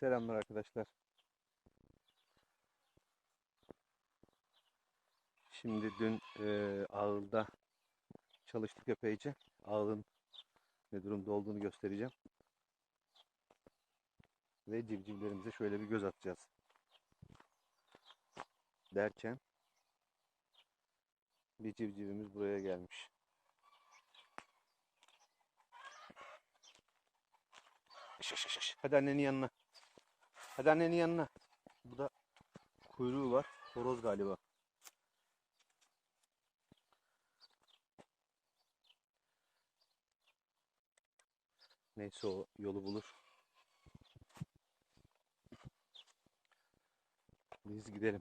Selamlar arkadaşlar. Şimdi dün e, ağılda çalıştık epeyce. Ağılın ne durumda olduğunu göstereceğim. Ve civcivlerimize şöyle bir göz atacağız. Derken bir civcivimiz buraya gelmiş. Şş, şş, şş. Hadi annenin yanına. Hadi annenin yanına. Bu da kuyruğu var. Horoz galiba. Neyse o yolu bulur. Biz gidelim.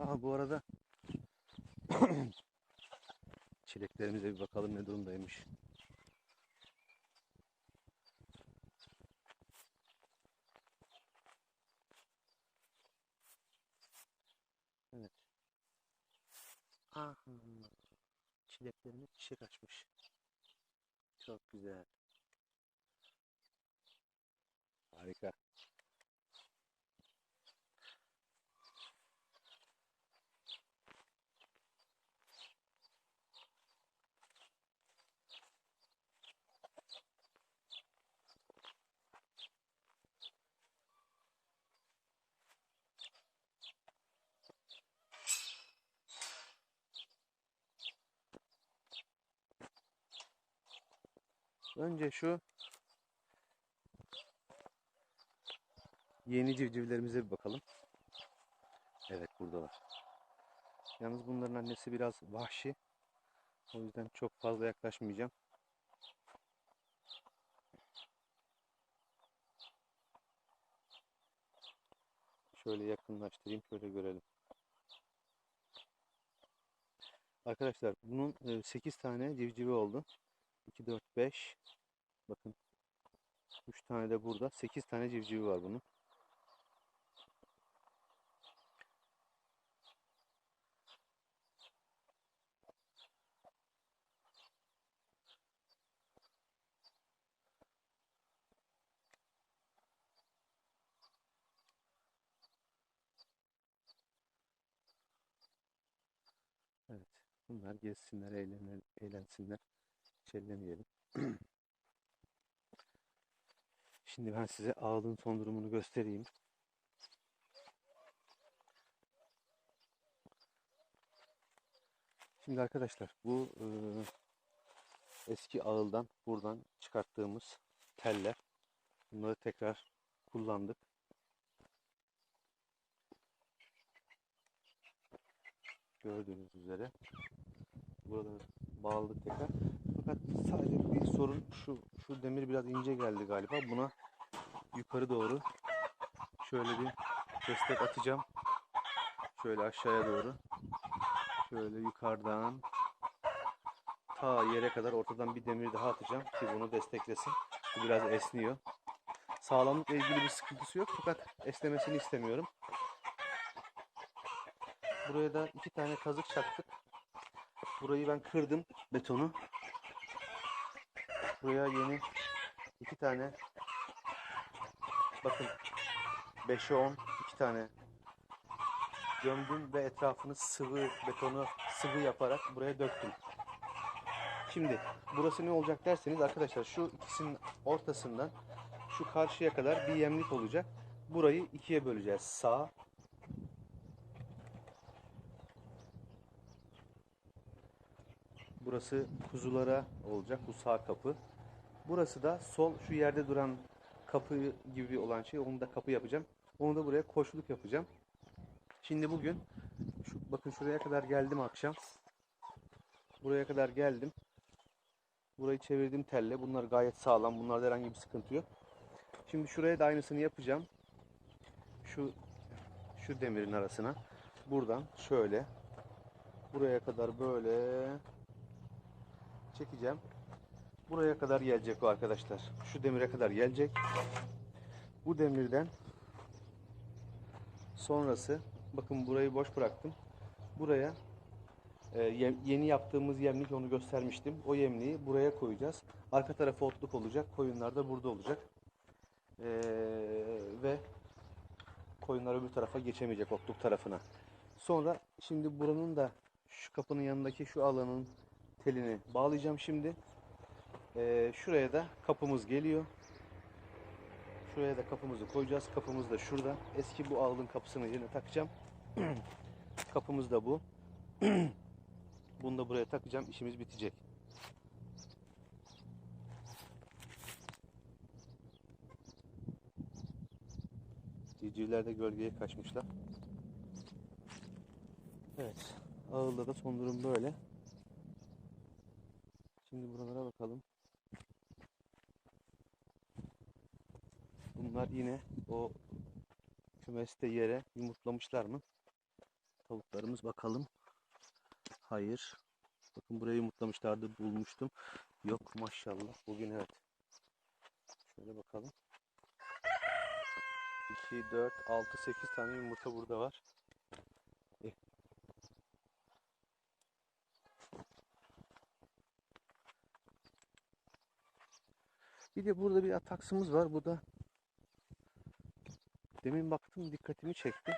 Aha bu arada çileklerimize bir bakalım ne durumdaymış. Evet. Aha. Çileklerine çiçek açmış. Çok güzel. Harika. Önce şu yeni civcivlerimize bir bakalım. Evet buradalar. Yalnız bunların annesi biraz vahşi. O yüzden çok fazla yaklaşmayacağım. Şöyle yakınlaştırayım, şöyle görelim. Arkadaşlar bunun 8 tane civcivi oldu. 2, 4, 5. Bakın 3 tane de burada. 8 tane civcivi var bunun. Evet. Bunlar gezsinler, eğlenir, eğlensinler. Çellemeyelim. Şimdi ben size ağlın son durumunu göstereyim. Şimdi arkadaşlar bu e, eski ağıldan buradan çıkarttığımız teller. Bunları tekrar kullandık. Gördüğünüz üzere. Buraları bağladık tekrar. Fakat sadece bir sorun şu şu demir biraz ince geldi galiba. Buna yukarı doğru şöyle bir destek atacağım. Şöyle aşağıya doğru. Şöyle yukarıdan ta yere kadar ortadan bir demir daha atacağım ki bunu desteklesin. Bu biraz esniyor. Sağlamlıkla ilgili bir sıkıntısı yok fakat esnemesini istemiyorum. Buraya da iki tane kazık çaktık. Burayı ben kırdım betonu. Buraya yeni iki tane bakın 5'e 10 iki tane gömdüm ve etrafını sıvı betonu sıvı yaparak buraya döktüm. Şimdi burası ne olacak derseniz arkadaşlar şu ikisinin ortasından şu karşıya kadar bir yemlik olacak. Burayı ikiye böleceğiz. Sağ Burası kuzulara olacak. Bu sağ kapı. Burası da sol şu yerde duran kapı gibi olan şey. Onu da kapı yapacağım. Onu da buraya koşuluk yapacağım. Şimdi bugün şu, bakın şuraya kadar geldim akşam. Buraya kadar geldim. Burayı çevirdim telle. Bunlar gayet sağlam. Bunlarda herhangi bir sıkıntı yok. Şimdi şuraya da aynısını yapacağım. Şu şu demirin arasına. Buradan şöyle buraya kadar böyle çekeceğim. Buraya kadar gelecek o arkadaşlar. Şu demire kadar gelecek. Bu demirden sonrası bakın burayı boş bıraktım. Buraya e, ye- yeni yaptığımız yemlik onu göstermiştim. O yemliği buraya koyacağız. Arka tarafı otluk olacak. Koyunlar da burada olacak. E, ve koyunlar öbür tarafa geçemeyecek otluk tarafına. Sonra şimdi buranın da şu kapının yanındaki şu alanın telini bağlayacağım şimdi. Ee, şuraya da kapımız geliyor. Şuraya da kapımızı koyacağız. Kapımız da şurada. Eski bu ağılın kapısını yine takacağım. Kapımız da bu. Bunu da buraya takacağım. İşimiz bitecek. Civcivler de gölgeye kaçmışlar. Evet. Ağılda da son durum böyle. Şimdi buralara bakalım. Bunlar yine o kümeste yere yumurtlamışlar mı? Tavuklarımız bakalım. Hayır. Bakın buraya yumurtlamışlardı bulmuştum. Yok maşallah. Bugün evet. Şöyle bakalım. 2, 4, 6, 8 tane yumurta burada var. Eh. Bir de burada bir ataksımız var. Bu da demin baktım dikkatimi çekti.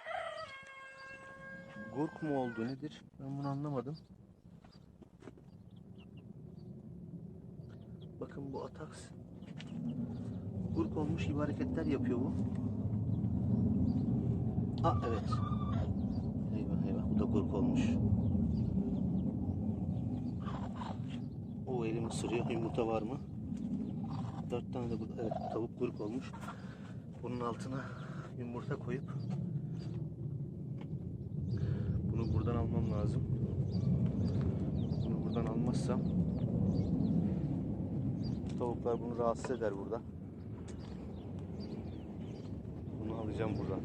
Gurk mu oldu nedir? Ben bunu anlamadım. Bakın bu ataks gurk olmuş gibi hareketler yapıyor bu. Aa evet. Eyvah eyvah bu da gurk olmuş. O elim ısırıyor. Yumurta var mı? Dört tane de. Evet tavuk gurk olmuş. Bunun altına yumurta koyup bunu buradan almam lazım. Bunu buradan almazsam tavuklar bunu rahatsız eder burada. Bunu alacağım buradan.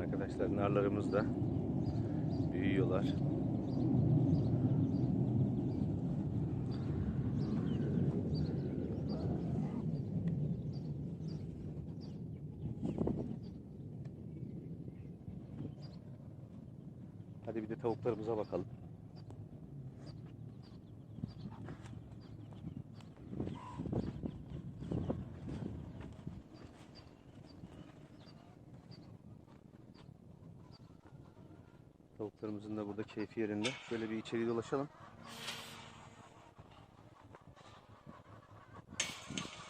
Arkadaşlar narlarımız da büyüyorlar. Hadi bir de tavuklarımıza bakalım. Tavuklarımızın da burada keyfi yerinde. Şöyle bir içeri dolaşalım.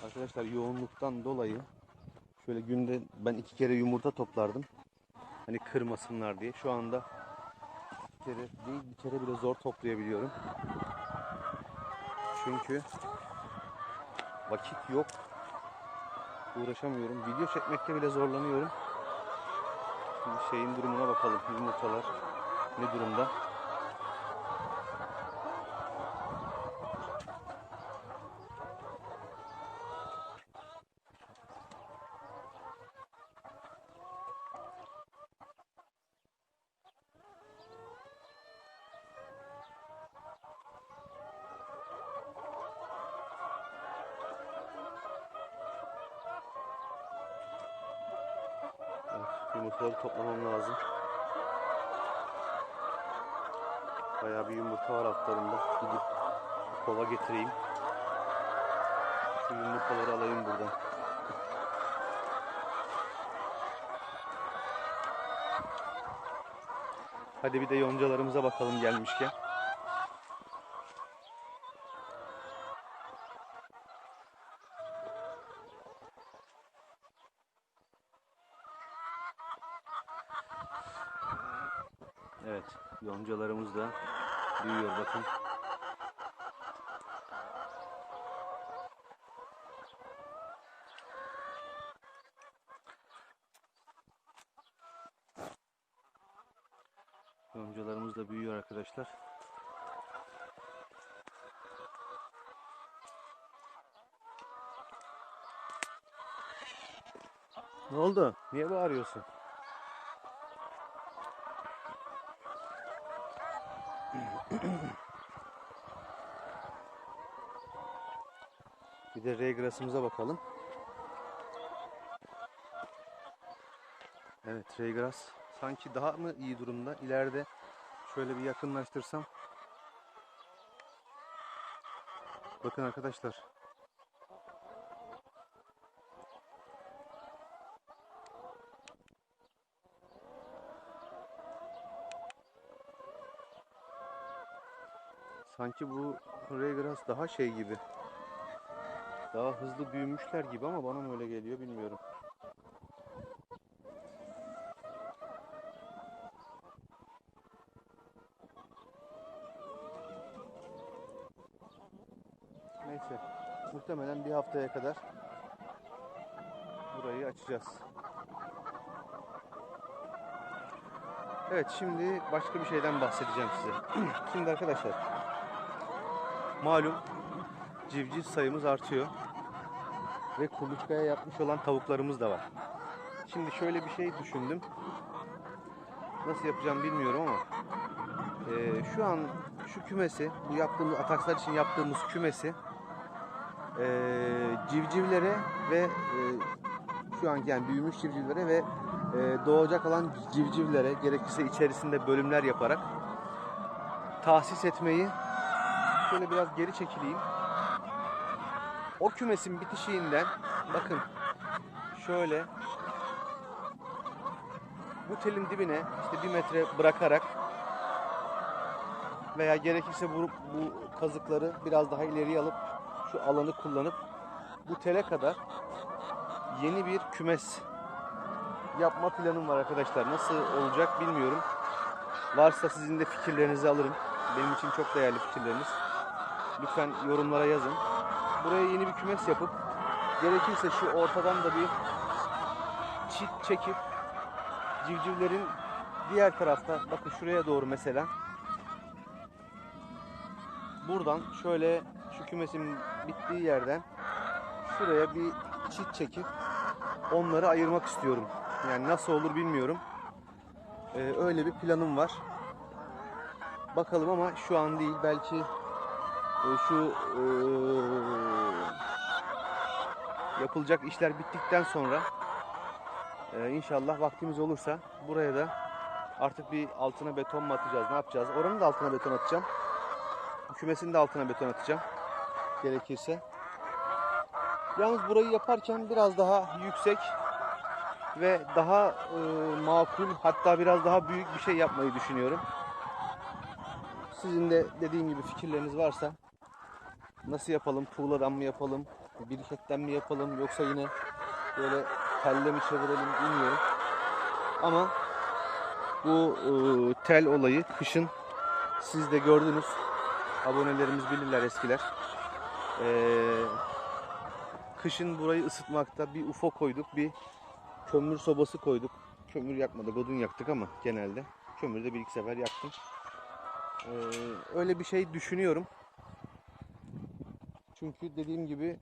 Arkadaşlar yoğunluktan dolayı şöyle günde ben iki kere yumurta toplardım. Hani kırmasınlar diye. Şu anda bir kere değil bir kere bile zor toplayabiliyorum. Çünkü vakit yok. Uğraşamıyorum. Video çekmekte bile zorlanıyorum. Şimdi şeyin durumuna bakalım. Yumurtalar ne durumda? Yumurtaları toplamam lazım. Bayağı bir yumurta var altlarında. Gidip kova getireyim. Şu yumurtaları alayım buradan. Hadi bir de yoncalarımıza bakalım gelmişken. Evet, yoncalarımız da büyüyor bakın. Yoncalarımız da büyüyor arkadaşlar. Ne oldu? Niye bağırıyorsun? Bir de raygrass'ımıza bakalım. Evet raygrass sanki daha mı iyi durumda? İleride Şöyle bir yakınlaştırsam. Bakın arkadaşlar. Sanki bu Regras daha şey gibi. Daha hızlı büyümüşler gibi ama bana mı öyle geliyor bilmiyorum. Neyse. Muhtemelen bir haftaya kadar burayı açacağız. Evet şimdi başka bir şeyden bahsedeceğim size. şimdi arkadaşlar malum civciv sayımız artıyor. Ve kuluçkaya yapmış olan tavuklarımız da var. Şimdi şöyle bir şey düşündüm. Nasıl yapacağım bilmiyorum ama eee, şu an şu kümesi, bu yaptığımız atakslar için yaptığımız kümesi eee, civcivlere ve eee, şu anki yani büyümüş civcivlere ve eee, doğacak olan civcivlere gerekirse içerisinde bölümler yaparak tahsis etmeyi şöyle biraz geri çekileyim. O kümesin bitişiğinden bakın şöyle bu telin dibine işte bir metre bırakarak veya gerekirse bu, bu kazıkları biraz daha ileriye alıp şu alanı kullanıp bu tele kadar yeni bir kümes yapma planım var arkadaşlar. Nasıl olacak bilmiyorum. Varsa sizin de fikirlerinizi alırım. Benim için çok değerli fikirleriniz. Lütfen yorumlara yazın. Buraya yeni bir kümes yapıp gerekirse şu ortadan da bir çit çekip civcivlerin diğer tarafta bakın şuraya doğru mesela buradan şöyle şu kümesin bittiği yerden şuraya bir çit çekip onları ayırmak istiyorum. Yani nasıl olur bilmiyorum. Ee, öyle bir planım var. Bakalım ama şu an değil. Belki şu e, yapılacak işler bittikten sonra e, inşallah vaktimiz olursa buraya da artık bir altına beton mu atacağız ne yapacağız? Oranın da altına beton atacağım. Kümesin de altına beton atacağım. Gerekirse. Yalnız burayı yaparken biraz daha yüksek ve daha e, makul hatta biraz daha büyük bir şey yapmayı düşünüyorum. Sizin de dediğim gibi fikirleriniz varsa nasıl yapalım? Tuğladan mı yapalım? Biriketten mi yapalım? Yoksa yine böyle telle mi çevirelim bilmiyorum. Ama bu e, tel olayı kışın siz de gördünüz. Abonelerimiz bilirler eskiler. Ee, kışın burayı ısıtmakta bir UFO koyduk, bir kömür sobası koyduk. Kömür yakmadık, odun yaktık ama genelde. Kömür de bir iki sefer yaktım. Ee, öyle bir şey düşünüyorum. Çünkü dediğim gibi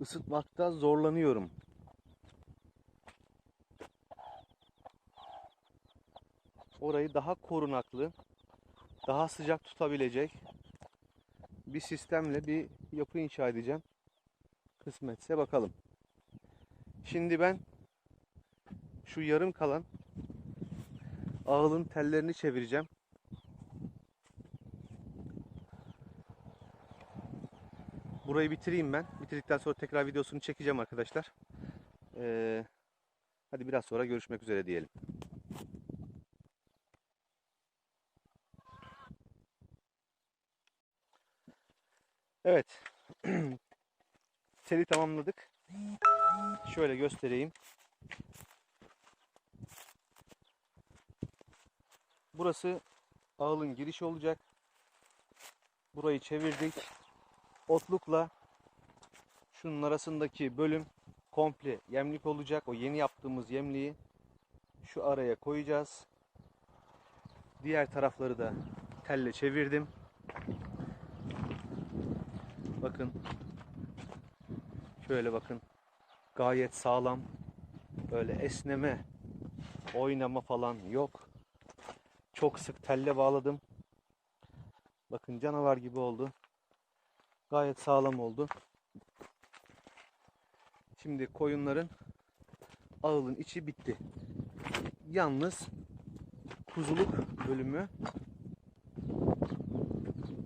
ısıtmakta zorlanıyorum. Orayı daha korunaklı, daha sıcak tutabilecek bir sistemle bir yapı inşa edeceğim. Kısmetse bakalım. Şimdi ben şu yarım kalan ağılın tellerini çevireceğim. Burayı bitireyim ben. Bitirdikten sonra tekrar videosunu çekeceğim arkadaşlar. Ee, hadi biraz sonra görüşmek üzere diyelim. Evet. Teli tamamladık. Şöyle göstereyim. Burası ağılın girişi olacak. Burayı çevirdik. Otlukla şunun arasındaki bölüm komple yemlik olacak. O yeni yaptığımız yemliği şu araya koyacağız. Diğer tarafları da telle çevirdim. Bakın. Şöyle bakın. Gayet sağlam. Böyle esneme, oynama falan yok. Çok sık telle bağladım. Bakın canavar gibi oldu. Gayet sağlam oldu. Şimdi koyunların ağılın içi bitti. Yalnız kuzuluk bölümü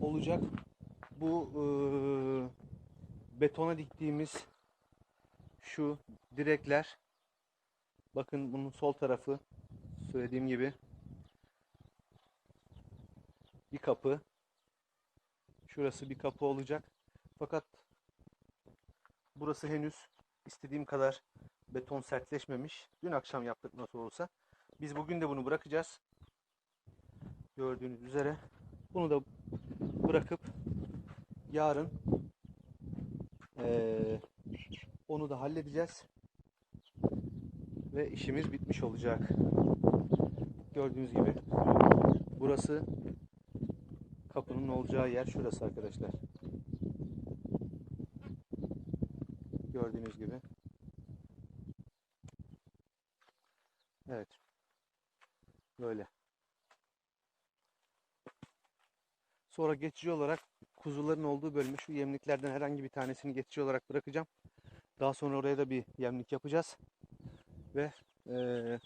olacak. Bu eee, betona diktiğimiz şu direkler bakın bunun sol tarafı söylediğim gibi bir kapı şurası bir kapı olacak fakat burası henüz istediğim kadar beton sertleşmemiş dün akşam yaptık nasıl olsa biz bugün de bunu bırakacağız gördüğünüz üzere bunu da bırakıp yarın eee, onu da halledeceğiz ve işimiz bitmiş olacak. Gördüğünüz gibi burası kapının olacağı yer şurası arkadaşlar. Gördüğünüz gibi. Evet. Böyle. Sonra geçici olarak kuzuların olduğu bölümü şu yemliklerden herhangi bir tanesini geçici olarak bırakacağım. Daha sonra oraya da bir yemlik yapacağız. Ve eee,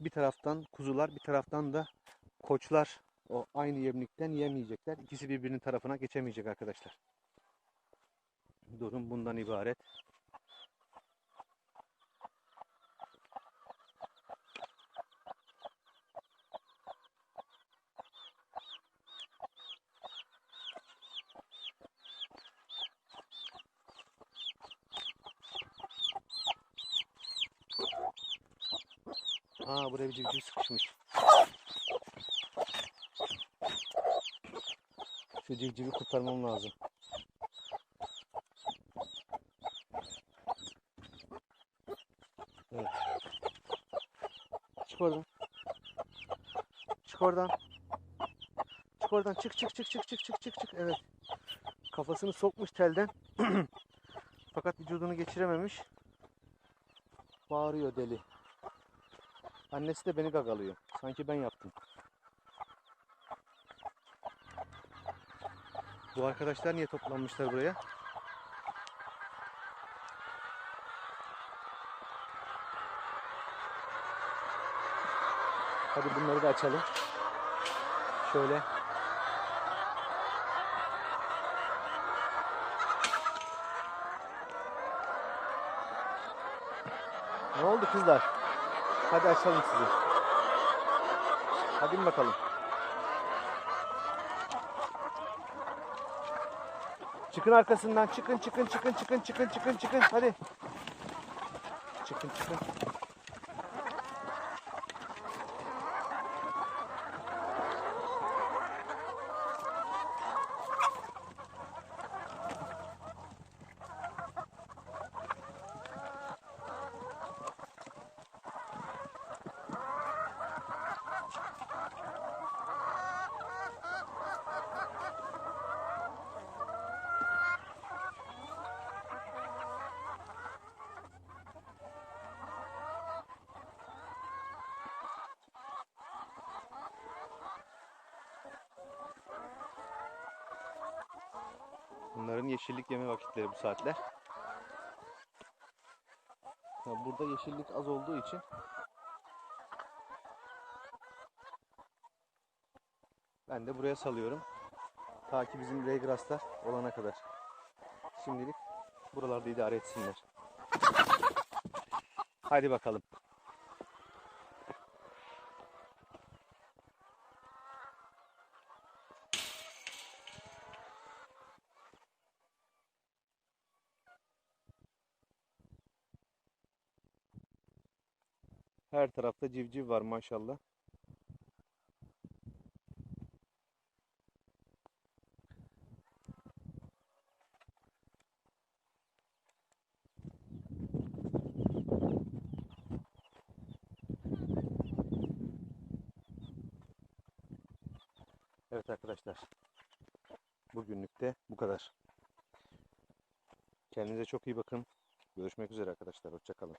bir taraftan kuzular bir taraftan da koçlar o aynı yemlikten yemeyecekler. İkisi birbirinin tarafına geçemeyecek arkadaşlar. Durum bundan ibaret. Aa buraya bir civciv sıkışmış. Şu civcivi kurtarmam lazım. Evet. Çık oradan. Çık oradan. Çık oradan. Çık çık çık çık çık çık çık çık. Evet. Kafasını sokmuş telden. Fakat vücudunu geçirememiş. Bağırıyor deli. Annesi de beni gagalıyor. Sanki ben yaptım. Bu arkadaşlar niye toplanmışlar buraya? Hadi bunları da açalım. Şöyle. Ne oldu kızlar? Hadi açalım sizi. Hadi bakalım. Çıkın arkasından. Çıkın çıkın çıkın çıkın çıkın çıkın çıkın. Hadi. Çıkın çıkın. Bunların yeşillik yeme vakitleri bu saatler. Burada yeşillik az olduğu için ben de buraya salıyorum. Ta ki bizim raygrasslar olana kadar. Şimdilik buralarda idare etsinler. Hadi bakalım. Her tarafta civciv var maşallah. Evet arkadaşlar. Bugünlük de bu kadar. Kendinize çok iyi bakın. Görüşmek üzere arkadaşlar. Hoşçakalın.